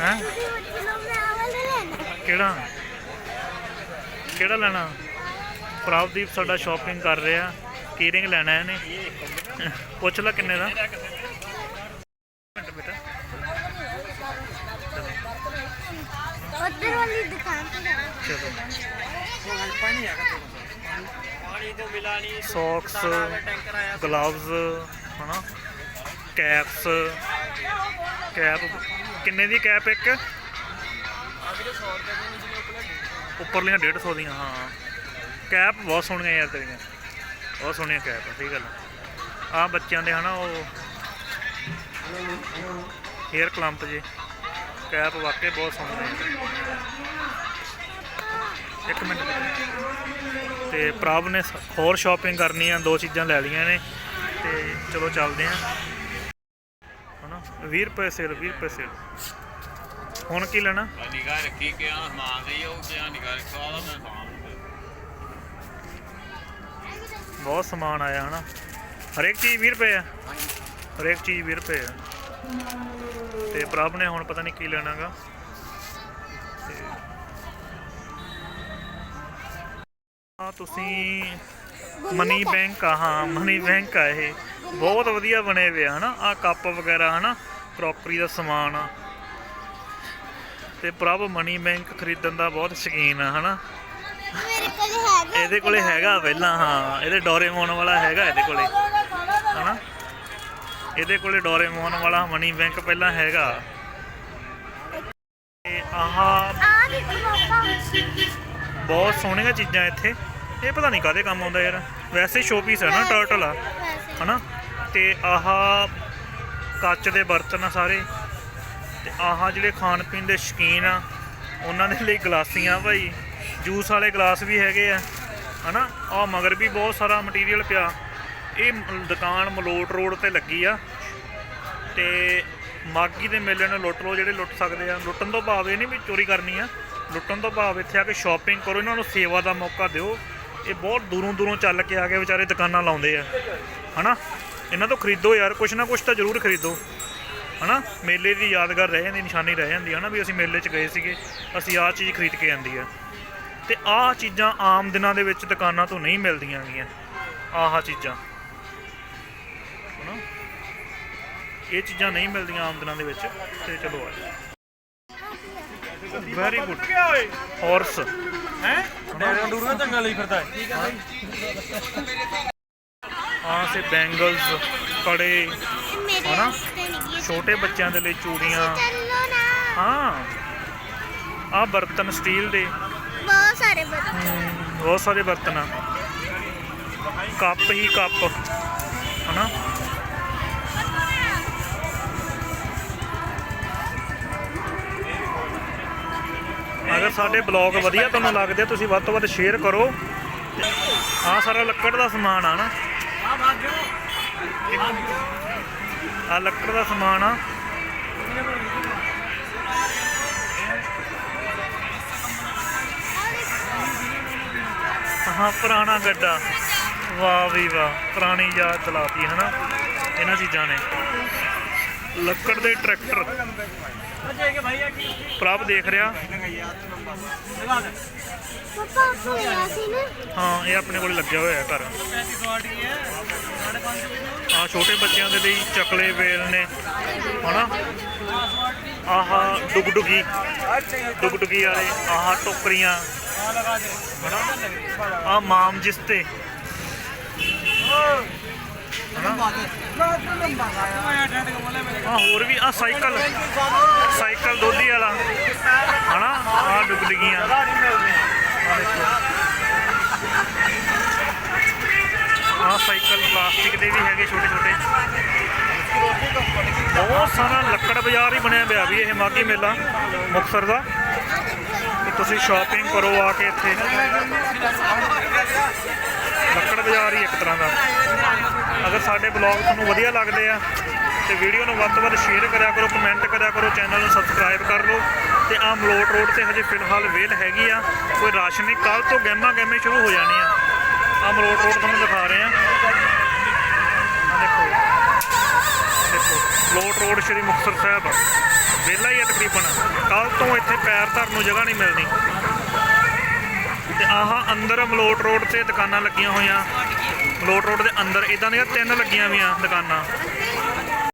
ਹੈ? ਕਿਹੜਾ? ਕਿਹੜਾ ਲੈਣਾ? ਪ੍ਰਭਦੀਪ ਸਾਡਾ ਸ਼ਾਪਿੰਗ ਕਰ ਰਿਹਾ। ਕੀਰਿੰਗ ਲੈਣਾ ਇਹਨੇ? ਪੁੱਛ ਲੈ ਕਿੰਨੇ ਦਾ। ਮਿੰਟ ਬੇਟਾ ਉੱਧਰ ਵਾਲੀ ਦੁਕਾਨ ਤੇ ਜਾਣਾ ਚਲੋ। ਪਾਣੀ ਤੋਂ ਮਿਲਾ ਨਹੀਂ ਸੌਕਸ ਗਲਵਜ਼ ਹਨਾ? ਕੈਪਸ ਕੈਪ ਕਿੰਨੇ ਦੀ ਕੈਪ ਇੱਕ? ਆ ਵੀਰੇ 100 ਰੁਪਏ ਦੀ ਨਿਚਲੇ ਉੱਪਰ ਉੱਪਰਲੀਆਂ 150 ਦੀਆਂ, ਹਾਂ। ਕੈਪ ਬਹੁਤ ਸੋਹਣੀਆਂ ਯਾਰ ਤੇਰੀਆਂ। ਬਹੁਤ ਸੋਹਣੀਆਂ ਕੈਪ ਆ, ਸਹੀ ਗੱਲ ਆ। ਆਹ ਬੱਚਿਆਂ ਦੇ ਹਨਾ, ਉਹ ਹੇਅਰ ਕਲੰਪ ਜੇ। ਕੈਪ ਵਾਕਈ ਬਹੁਤ ਸੋਹਣੇ ਆ। ਇੱਕ ਮਿੰਟ ਤੇ ਪ੍ਰਭ ਨੇ ਸ- ਹੋਰ ਸ਼ਾਪਿੰਗ ਕਰਨੀ ਆ ਦੋ ਚੀਜ਼ਾਂ ਲੈ ਲਈਆਂ ਨੇ। ਤੇ ਚਲੋ ਚੱਲਦੇ ਆ। ਹਨਾ 20 ਰੁਪਏ ਸੇਲ 20 ਰੁਪਏ ਸੇਲ ਹੁਣ ਕੀ ਲੈਣਾ? ਨਿਗਾਹ ਰੱਖੀ ਕਿ ਆ ਸਮਾਨ ਦੇ ਉਹ ਕਿਆ ਨਿਗਾਹ ਰੱਖੋ ਆਦਾ ਮੈਂ ਸਮਾਨ ਬਹੁਤ ਸਮਾਨ ਆਇਆ ਹਨਾ? ਹਰੇਕ ਚੀਜ਼ 20 ਰੁਪਏ ਆ। ਹਰੇਕ ਚੀਜ਼ 20 ਰੁਪਏ ਆ। ਤੇ ਪ੍ਰਭ ਨੇ ਹੁਣ ਪਤਾ ਨਹੀਂ ਕੀ ਲੈਣਾਗਾ। ਆ ਤੁਸੀਂ ਮਨੀ ਬੈਂਕ ਆ ਹਾਂ ਮਨੀ ਬੈਂਕ ਆ ਇਹ। ਬਹੁਤ ਵਧੀਆ ਬਣੇ ਹੋਏ ਆ ਹਨਾ? ਆ ਕੱਪ ਵਗੈਰਾ ਹਨਾ? ਕਰੋਕਰੀ ਦਾ ਸਮਾਨ ਆ। ਤੇ ਪ੍ਰਭ ਮਨੀ ਬੈਂਕ ਖਰੀਦਣ ਦਾ ਬਹੁਤ ਸ਼ੌਕੀਨ ਆ ਹਨਾ? ਮੇਰੇ ਕੋਲ ਹੈਗਾ ਇਹਦੇ ਕੋਲੇ ਹੈਗਾ ਪਹਿਲਾਂ ਹਾਂ। ਇਹਦੇ ਡੋਰੇਮੋਨ ਵਾਲਾ ਹੈਗਾ ਇਹਦੇ ਕੋਲੇ ਹਨਾ? ਇਹਦੇ ਕੋਲੇ ਡੋਰੇਮੋਨ ਵਾਲਾ ਮਨੀ ਬੈਂਕ ਪਹਿਲਾਂ ਹੈਗਾ। ਆਹ ਬਹੁਤ ਸੋਹਣੀਆਂ ਚੀਜ਼ਾਂ ਇੱਥੇ। ਇਹ ਪਤਾ ਨਹੀਂ ਕਾਦੇ ਕੰਮ ਆਉਂਦਾ ਯਾਰ। ਵੈਸੇ ਸ਼ੋਪੀਸ ਹੈ ਨਾ ਟਰਟਲ ਆ। ਹਨਾ? ਤੇ ਆਹ ਕੱਚ ਦੇ ਬਰਤਨ ਆ ਸਾਰੇ। ਤੇ ਆਹ ਜਿਹੜੇ ਖਾਣ ਪੀਣ ਦੇ ਸ਼ੌਕੀਨ ਆ, ਉਹਨਾਂ ਦੇ ਲਈ ਗਲਾਸੀਆਂ ਭਾਈ। ਜੂਸ ਵਾਲੇ ਗਲਾਸ ਵੀ ਹੈਗੇ ਆ, ਹਨਾ? ਆ ਮਗਰ ਵੀ ਬਹੁਤ ਸਾਰਾ ਮਟੀਰੀਅਲ ਪਿਆ। ਇਹ ਮ- ਦੁਕਾਨ ਮਲੋਟ ਰੋਡ ਤੇ ਲੱਗੀ ਆ। ਤੇ ਮਾਗੀ ਦੇ ਮੇਲੇ ਨੂੰ ਲੁੱਟ ਲੋ ਜਿਹੜੇ ਲੁੱਟ ਸਕਦੇ ਆ। ਲੁੱਟਣ ਤੋਂ ਭਾਵ ਇਹ ਨਹੀਂ ਵੀ ਚੋਰੀ ਕਰਨੀ ਆ। ਲੁੱਟਣ ਤੋਂ ਭਾਵ ਇੱਥੇ ਆ ਕੇ ਸ਼ਾਪਿੰਗ ਕਰੋ। ਇਹਨਾਂ ਨੂੰ ਸੇਵਾ ਦਾ ਮੌਕਾ ਦਿਓ। ਇਹ ਬਹੁਤ ਦੂਰੋਂ ਦੂਰੋਂ ਚੱਲ ਕੇ ਆ ਕੇ ਵਿਚਾਰੇ ਦੁਕਾਨਾਂ ਲਾਉਂਦੇ ਆ। ਹਨਾ? ਇਹਨਾਂ ਤੋਂ ਖਰੀਦੋ ਯਾਰ ਕੁਛ ਨਾ ਕੁਛ ਤਾਂ ਜ਼ਰੂਰ ਖਰੀਦੋ। ਹਨਾ? ਮੇਲੇ ਦੀ ਯਾਦਗਾਰ ਰਹਿ ਜਾਂਦੀ ਨਿਸ਼ਾਨੀ ਰਹਿ ਜਾਂਦੀ ਹੈ ਨਾ ਵੀ ਅਸੀਂ ਮੇਲੇ 'ਚ ਗਏ ਸੀਗੇ ਅਸੀਂ ਆਹ ਚੀਜ਼ ਖਰੀਦ ਕੇ ਆਂਦੀ ਆ। ਤੇ ਆਹ ਚੀਜ਼ਾਂ ਆਮ ਦਿਨਾਂ ਦੇ ਵਿੱਚ ਦੁਕਾਨਾਂ ਤੋਂ ਨਹੀਂ ਮਿਲਦੀਆਂ ਗੀਆਂ ਆਹ ਚੀਜ਼ਾਂ। ਹਨਾ? ਇਹ ਚੀਜ਼ਾਂ ਨਹੀਂ ਮਿਲਦੀਆਂ ਆਮ ਦਿਨਾਂ ਦੇ ਵਿੱਚ ਤੇ ਚਲੋ ਆ ਵੈਰੀ ਗੁੱਡ ਹਾਰਸ ਹੈ? ਡੈਰਾਂ ਡੂਰਾਂ ਚੰਗਾ ਲਈ ਫਿਰਦਾ ਹੈ। ਆਹ ਸੇ ਬੈਂਗਲਸ ਕੜੇ ਹਨਾ? ਹੈ ਛੋਟੇ ਬੱਚਿਆਂ ਦੇ ਲਈ ਚੂੜੀਆਂ। ਹਾਂ। ਆਹ ਬਰਤਨ ਸਟੀਲ ਦੇ। ਬਹੁਤ ਸਾਰੇ ਹਮ, ਬਹੁਤ ਸਾਰੇ ਬਰਤਨ ਆ। ਕੱਪ ਹੀ ਕੱਪ ਹਨਾ? ਅਗਰ ਸਾਡੇ ਬਲੌਗ ਵਧੀਆ ਤੁਹਾਨੂੰ ਲੱਗਦੇ ਆ, ਤੁਸੀਂ ਵੱਧ ਤੋਂ ਵੱਧ ਸ਼ੇਅਰ ਕਰੋ। ਆ ਸਾਰਾ ਲੱਕੜ ਦਾ ਸਮਾਨ ਆ ਨਾ। ਆ ਲੱਕੜ ਦਾ ਸਮਾਨ ਆ। ਹਾਂ, ਪੁਰਾਣਾ ਗੱਡਾ। ਵਾਹ ਵੀ ਵਾਹ, ਪੁਰਾਣੀ ਯਾਦ ਦਿਲਾਤੀ ਨਾ ਇਹਨਾਂ ਚੀਜ਼ਾਂ ਨੇ। ਲੱਕੜ ਦੇ ਟਰੈਕਟਰ। ਪ੍ਰਭ ਦੇਖ ਰਿਹਾ। ਪਾਪਾ ਹੋਇਆ ਸੀ ਨਾ। ਹਾਂ ਇਹ ਆਪਣੇ ਕੋਲ ਲੱਗਿਆ ਹੋਇਆ ਘਰ। ਆ ਛੋਟੇ ਬੱਚਿਆਂ ਦੇ ਲਈ ਚਕਲੇ ਵੇਲ ਨੇ। ਹਨਾ? ਆਹ ਡੁਗਡੁਗੀ। ਡੁਗਡੁਗੀ ਵਾਲੇ ਆਹ ਟੋਕਰੀਆਂ। ਆ ਮਾਮ ਜਿਸਤੇ ਹਨਾ ਆ ਹੋਰ ਵੀ ਆ ਸਾਈਕਲ। ਸਾਈਕਲ ਦੋਧੀ ਵਾਲਾ। ਹਨਾ? ਆ ਡੁਗਡੁਗੀਆਂ ਆਹ ਸਾਈਕਲ ਪਲਾਸਟਿਕ ਦੇ ਵੀ ਹੈਗੇ ਛੋਟੇ ਛੋਟੇ। ਬਹੁਤ ਸਾਰਾ ਲੱਕੜ ਬਾਜ਼ਾਰ ਹੀ ਬਣਿਆ ਪਿਆ ਵੀ ਇਹ ਮਾਗੀ ਮੇਲਾ, ਮੁਕਤਸਰ ਦਾ। ਤੁਸੀਂ ਸ਼ਾਪਿੰਗ ਕਰੋ ਆ ਕੇ ਇੱਥੇ। ਲੱਕੜ ਬਾਜ਼ਾਰ ਹੀ ਇੱਕ ਤਰ੍ਹਾਂ ਦਾ। ਅਗਰ ਸਾਡੇ ਬਲੌਗ ਤੁਹਾਨੂੰ ਵਧੀਆ ਲੱਗਦੇ ਆ ਤੇ ਵੀਡੀਓ ਨੂੰ ਵੱਧ ਤੋਂ ਵੱਧ ਸ਼ੇਅਰ ਕਰਿਆ ਕਰੋ ਕਮੈਂਟ ਕਰਿਆ ਕਰੋ ਚੈਨਲ ਨੂੰ ਸਬਸਕ੍ਰਾਈਬ ਕਰ ਲਓ ਤੇ ਆ ਮਲੋਟ ਰੋਡ ਤੇ ਹਜੇ ਫਿਲਹਾਲ ਵੇਲ ਹੈਗੀ ਆ। ਕੋਈ ਰਾਸ਼ ਨਹੀਂ ਕੱਲ ਤੋਂ ਗੈਮਾ ਗੈਮੇ ਸ਼ੁਰੂ ਹੋ ਜਾਣੀ ਆ। ਆ ਮਲੋਟ ਰੋਡ ਤੁਹਾਨੂੰ ਦਿਖਾ ਰਹੇ ਆ। ਦੇਖੋ। ਦੇਖੋ। ਮਲੋਟ ਰੋਡ ਸ਼੍ਰੀ ਮੁਕਤਸਰ ਸਾਹਿਬ ਵੇਲਾ ਹੀ ਆ ਤਕਰੀਬਨ। ਕੱਲ ਤੋਂ ਇੱਥੇ ਪੈਰ ਧਰਨ ਨੂੰ ਜਗ੍ਹਾ ਨਹੀਂ ਮਿਲਣੀ ਤੇ ਆਹ ਅੰਦਰ ਮਲੋਟ ਰੋਡ ਤੇ ਦੁਕਾਨਾਂ ਲੱਗੀਆਂ ਹੋਈਆਂ। ਬਲੋਟ ਰੋਡ ਦੇ ਅੰਦਰ ਇਦਾਂ ਦੀਆਂ ਤਿੰਨ ਲੱਗੀਆਂ ਵੀਆਂ ਦੁਕਾਨਾਂ।